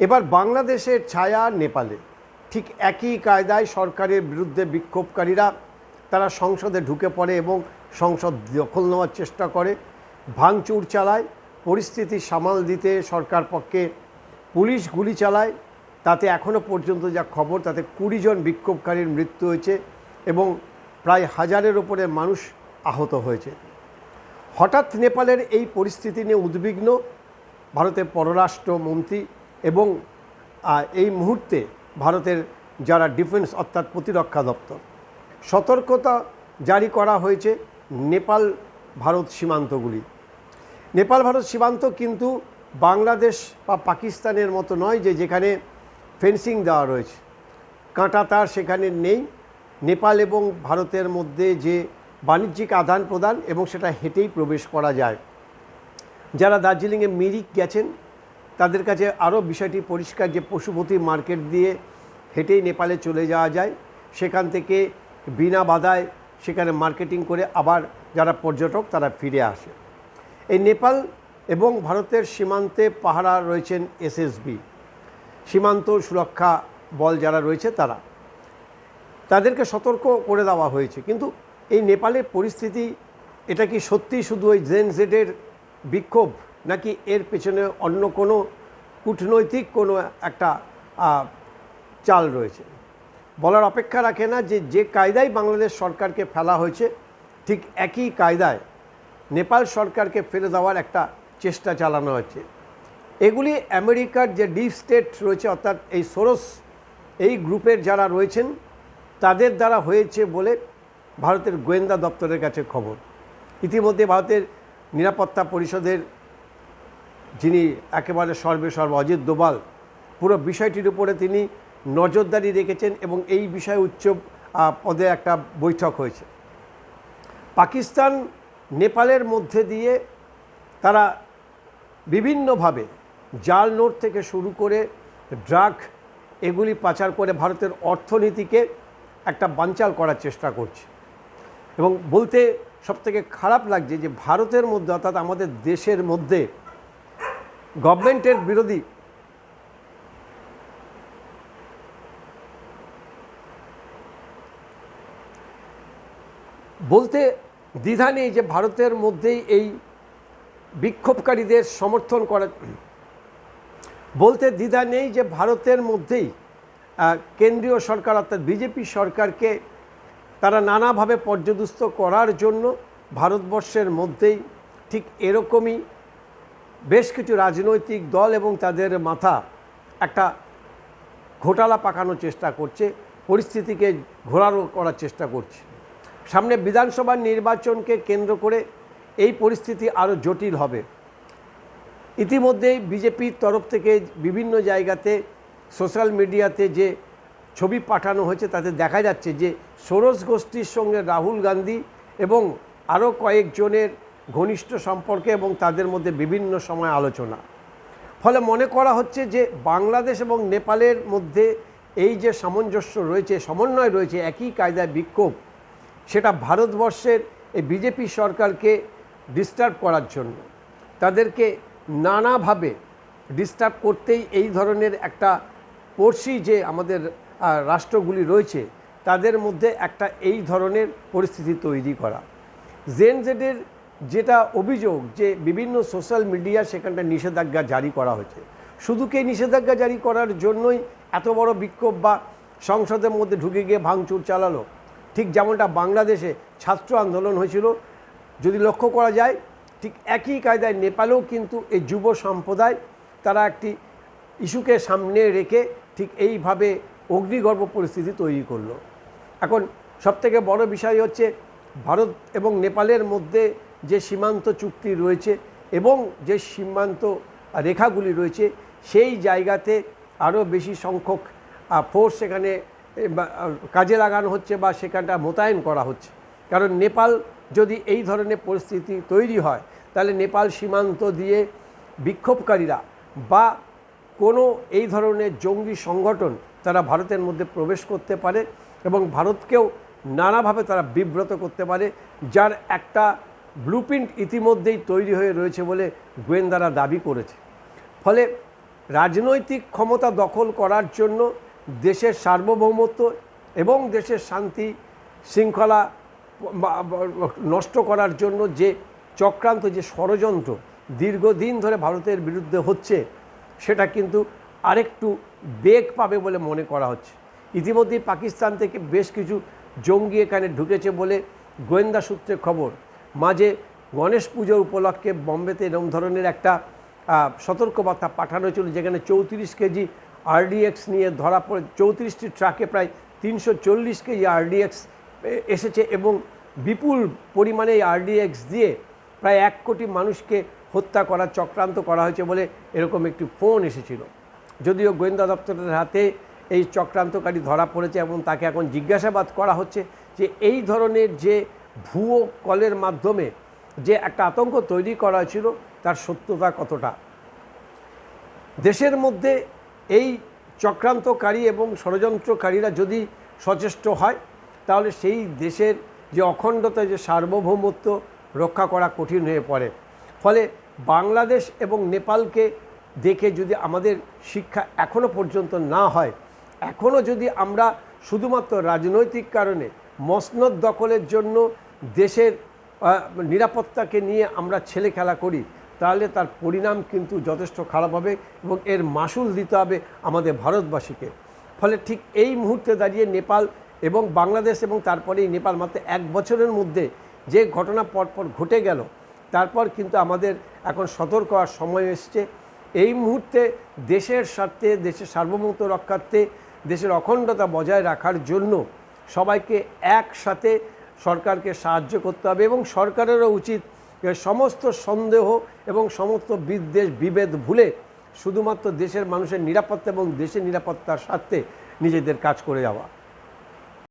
এবার বাংলাদেশের ছায়া নেপালে। ঠিক একই কায়দায় সরকারের বিরুদ্ধে বিক্ষোভকারীরা তারা সংসদে ঢুকে পড়ে এবং সংসদ দখল নেওয়ার চেষ্টা করে, ভাঙচুর চালায়, পরিস্থিতি সামাল দিতে সরকার পক্ষে পুলিশ গুলি চালায়, তাতে এখনও পর্যন্ত যা খবর তাতে কুড়ি জন বিক্ষোভকারীর মৃত্যু হয়েছে এবং প্রায় হাজারের ওপরে মানুষ আহত হয়েছে। হঠাৎ নেপালের এই পরিস্থিতি নিয়ে উদ্বিগ্ন ভারতের পররাষ্ট্রমন্ত্রী এবং এই মুহূর্তে ভারতের যারা ডিফেন্স অর্থাৎ প্রতিরক্ষা দপ্তর, সতর্কতা জারি করা হয়েছে নেপাল ভারত সীমান্তগুলি। নেপাল ভারত সীমান্ত কিন্তু বাংলাদেশ বা পাকিস্তানের মতো নয় যে যেখানে ফেন্সিং দেওয়া রয়েছে। কাঁটা তার সেখানে নেই। নেপাল এবং ভারতের মধ্যে যে বাণিজ্যিক আদান প্রদান এবং সেটা হেঁটেই প্রবেশ করা যায়। যারা দার্জিলিংয়ে মিরিক গেছেন তাদের কাছে আরও বিষয়টি পরিষ্কার যে পশুপতি মার্কেট দিয়ে হেঁটেই নেপালে চলে যাওয়া যায়। সেখান থেকে বিনা বাধায় সেখানে মার্কেটিং করে আবার যারা পর্যটক তারা ফিরে আসে। এই নেপাল এবং ভারতের সীমান্তে পাহারা রয়েছেন এসএসবি। সীমান্ত সুরক্ষা বল যারা রয়েছে তারা। তাদেরকে সতর্ক করে দেওয়া হয়েছে। কিন্তু এই নেপালের পরিস্থিতি, এটা কি সত্যি শুধু ওই জেন জেডের বিক্ষোভ? নাকি এর পেছনে অন্য কোনো কূটনৈতিক কোনো একটা চাল রয়েছে? বলার অপেক্ষা রাখে না যে যে কায়দায় বাংলাদেশ সরকারকে ফেলা হয়েছে, ঠিক একই কায়দায় নেপাল সরকারকে ফেলে দেওয়ার একটা চেষ্টা চালানো হচ্ছে। এগুলি আমেরিকার যে ডিপ স্টেট রয়েছে, অর্থাৎ এই সোরস, এই গ্রুপের যারা রয়েছেন, তাদের দ্বারা হয়েছে বলে ভারতের গোয়েন্দা দপ্তরের কাছে খবর। ইতিমধ্যে ভারতের নিরাপত্তা পরিষদের যিনি একেবারে সর্বে সর্ব অজিত দোবাল, পুরো বিষয়টির উপরে তিনি নজরদারি রেখেছেন এবং এই বিষয়ে উচ্চ পদে একটা বৈঠক হয়েছে। পাকিস্তান, নেপালের মধ্যে দিয়ে তারা বিভিন্নভাবে জাল নোট থেকে শুরু করে ড্রাগ এগুলি পাচার করে ভারতের অর্থনীতিকে একটা বানচাল করার চেষ্টা করছে। এবং বলতে সবথেকে খারাপ লাগছে যে ভারতের মধ্যে অর্থাৎ আমাদের দেশের মধ্যে গভর্নমেন্টের বিরোধী বলতে দ্বিধা নেই যে ভারতের মধ্যেই এই বিক্ষোভকারীদের সমর্থন করা বলতে দ্বিধা নেই যে ভারতের মধ্যেই কেন্দ্রীয় সরকার অর্থাৎ বিজেপি সরকারকে তারা নানাভাবে পর্যদুস্ত করার জন্য ভারতবর্ষের মধ্যেই ঠিক এরকমই বেশ কিছু রাজনৈতিক দল এবং তাদের মাথা একটা ঘোটালা পাকানোর চেষ্টা করছে, পরিস্থিতিকে ঘোরারো করার চেষ্টা করছে। সামনে বিধানসভা নির্বাচনকে কেন্দ্র করে এই পরিস্থিতি আরও জটিল হবে। ইতিমধ্যেই বিজেপির তরফ থেকে বিভিন্ন জায়গাতে সোশ্যাল মিডিয়াতে যে ছবি পাঠানো হয়েছে, তাতে দেখা যাচ্ছে যে সোরস গোষ্ঠীর সঙ্গে রাহুল গান্ধী এবং আরও কয়েকজনের ঘনিষ্ঠ সম্পর্কে এবং তাদের মধ্যে বিভিন্ন সময় আলোচনা। ফলে মনে করা হচ্ছে যে বাংলাদেশ এবং নেপালের মধ্যে এই যে সামঞ্জস্য রয়েছে, সমন্বয় রয়েছে, একই কায়দায় বিক্ষোভ, সেটা ভারতবর্ষের এই বিজেপি সরকারকে ডিস্টার্ব করার জন্য। তাদেরকে নানাভাবে ডিস্টার্ব করতেই এই ধরনের একটা পড়শি যে আমাদের রাষ্ট্রগুলি রয়েছে, তাদের মধ্যে একটা এই ধরনের পরিস্থিতি তৈরি করা। জেন জেডের যেটা অভিযোগ যে বিভিন্ন সোশ্যাল মিডিয়া সেখানটা নিষেধাজ্ঞা জারি করা হয়েছে। শুধু কি নিষেধাজ্ঞা জারি করার জন্যই এত বড় বিক্ষোভ বা সংসদের মধ্যে ঢুকে গিয়ে ভাঙচুর চালালো? ঠিক যেমনটা বাংলাদেশে ছাত্র আন্দোলন হয়েছিল, যদি লক্ষ্য করা যায়, ঠিক একই কায়দায় নেপালেও কিন্তু এই যুব সম্প্রদায় তারা একটি ইস্যুকে সামনে রেখে ঠিক এইভাবে অগ্নিগর্ভ পরিস্থিতি তৈরি করল। এখন সবথেকে বড় বিষয় হচ্ছে, ভারত এবং নেপালের মধ্যে যে সীমান্ত চুক্তি রয়েছে এবং যে সীমান্ত রেখাগুলি রয়েছে, সেই জায়গাতে আরও বেশি সংখ্যক ফোর্স সেখানে কাজে লাগানো হচ্ছে বা সেখানটা মোতায়েন করা হচ্ছে। কারণ নেপাল যদি এই ধরনের পরিস্থিতি তৈরি হয়, তাহলে নেপাল সীমান্ত দিয়ে বিক্ষোভকারীরা বা কোনো এই ধরনের জঙ্গি সংগঠন তারা ভারতের মধ্যে প্রবেশ করতে পারে এবং ভারতকেও নানাভাবে তারা বিব্রত করতে পারে, যার একটা ব্লুপ্রিন্ট ইতিমধ্যেই তৈরি হয়ে রয়েছে বলে গোয়েন্দারা দাবি করেছে। ফলে রাজনৈতিক ক্ষমতা দখল করার জন্য দেশের সার্বভৌমত্ব এবং দেশের শান্তি শৃঙ্খলা নষ্ট করার জন্য যে চক্রান্ত, যে ষড়যন্ত্র দীর্ঘদিন ধরে ভারতের বিরুদ্ধে হচ্ছে, সেটা কিন্তু আরেকটু বেগ পাবে বলে মনে করা হচ্ছে। ইতিমধ্যেই পাকিস্তান থেকে বেশ কিছু জঙ্গি এখানে ঢুকেছে বলে গোয়েন্দা সূত্রে খবর। মাঝে গণেশ পুজো উপলক্ষে বম্বেতে এরকম ধরনের একটা সতর্কবার্তা পাঠানো হয়েছিল, যেখানে চৌত্রিশ কেজি আরডিএক্স নিয়ে ধরা পড়ে, চৌত্রিশটি ট্রাকে প্রায় তিনশো চল্লিশ কেজি আরডিএক্স এসেছে এবং বিপুল পরিমাণে এই আরডিএক্স দিয়ে প্রায় এক কোটি মানুষকে হত্যা করার চক্রান্ত করা হয়েছে বলে এরকম একটি ফোন এসেছিল। যদিও গোয়েন্দা দপ্তরের হাতে এই চক্রান্তকারী ধরা পড়েছে এবং তাকে এখন জিজ্ঞাসাবাদ করা হচ্ছে যে এই ধরনের যে ভুয়ো কলের মাধ্যমে যে একটা আতঙ্ক তৈরি করা হয়েছিল, তার সত্যতা কতটা? দেশের মধ্যে এই চক্রান্তকারী এবং ষড়যন্ত্রকারীরা যদি সচেষ্ট হয়, তাহলে সেই দেশের যে অখণ্ডতা যে সার্বভৌমত্ব রক্ষা করা কঠিন হয়ে পড়ে। ফলে বাংলাদেশ এবং নেপালকে দেখে যদি আমাদের শিক্ষা এখনও পর্যন্ত না হয় এখনও যদি আমরা শুধুমাত্র রাজনৈতিক কারণে মসনদ দখলের জন্য দেশের নিরাপত্তাকে নিয়ে আমরা ছেলে খেলা করি, তাহলে তার পরিণাম কিন্তু যথেষ্ট খারাপ হবে এবং এর মাসুল দিতে হবে আমাদের ভারতবাসীকে। ফলে ঠিক এই মুহূর্তে দাঁড়িয়ে নেপাল এবং বাংলাদেশ এবং তারপরেই নেপাল মাত্র এক বছরের মধ্যে যে ঘটনা পরপর ঘটে গেল, তারপর কিন্তু আমাদের এখন সতর্ক হওয়ার সময় এসছে। এই মুহূর্তে দেশের স্বার্থে, দেশের সার্বভৌমত্ব রক্ষার্থে, দেশের অখণ্ডতা বজায় রাখার জন্য সবাইকে একসাথে সরকারকে সাহায্য করতে হবে এবং সরকারেরও উচিত সমস্ত সন্দেহ এবং সমস্ত বিদ্বেষ, বিভেদ ভুলে শুধুমাত্র দেশের মানুষের নিরাপত্তা এবং দেশের নিরাপত্তার স্বার্থে নিজেদের কাজ করে যাওয়া।